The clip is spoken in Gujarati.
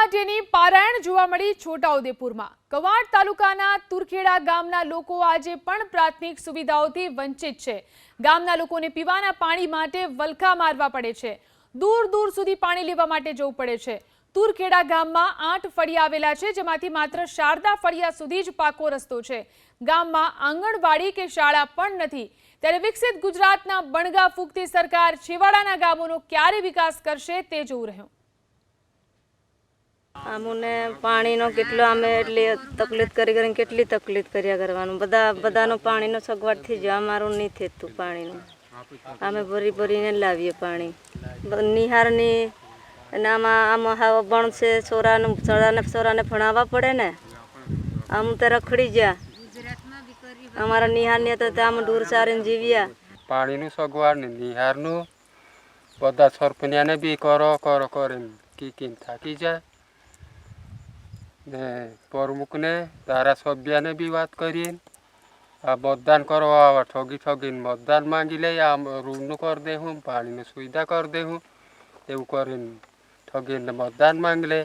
માટેની પારાયણ જોવા મળી છોટાઉદેપુરમાં. કવાડ તાલુકાના તુરખેડા ગામના લોકો આજે પણ પ્રાથમિક સુવિધાઓથી વંચિત છે. ગામના લોકોને પીવાના પાણી માટે વલખા મારવા પડે છે. દૂર દૂર સુધી પાણી લેવા માટે જવું પડે છે. તુરખેડા ગામમાં આઠ ફળિયા આવેલા છે, જેમાંથી માત્ર શારદા ફળિયા સુધી જ પાકો રસ્તો છે. ગામમાં આંગણવાડી કે શાળા પણ નથી. ત્યારે વિકસિત ગુજરાતના બણગા ફૂંકતી સરકાર છેવાડાના ગામોનો ક્યારે વિકાસ કરશે તે જોવું રહ્યું. અમને પાણીનો કેટલો અમે એટલી તકલીફ કરી કરીને કેટલી તકલીફ કર્યા કરવાનું. બધા, બધાનો પાણીનો સગવડ થઈ જાય. અમારું નહીં થતું પાણીનું. અમે ભરી ભરીને લાવીએ પાણી. નિહારની, અને આમાં આમાં હાવ ભણશે છોરાનું છોરાને છોરાને ભણાવવા પડે ને. આમ તો રખડી ગયા. અમારા નિહારની તો આમ દૂર સારીને જીવ્યા. પાણીનું સગવડ ને નિહારનું. બધા સરપંચને બી કરો કરો, કરીને કીકીને થાકી જાય. ને પ્રમુખને, ધારાસભ્યને બી વાત કરીને, આ મતદાન કરવા આવે ઠગી ઠગીને મતદાન માંગી લઈ આમ રૂમનું કરી દેવું પાણીની સુવિધા કરી દેવું એવું કરીને ઠગીને મતદાન માંગી લે.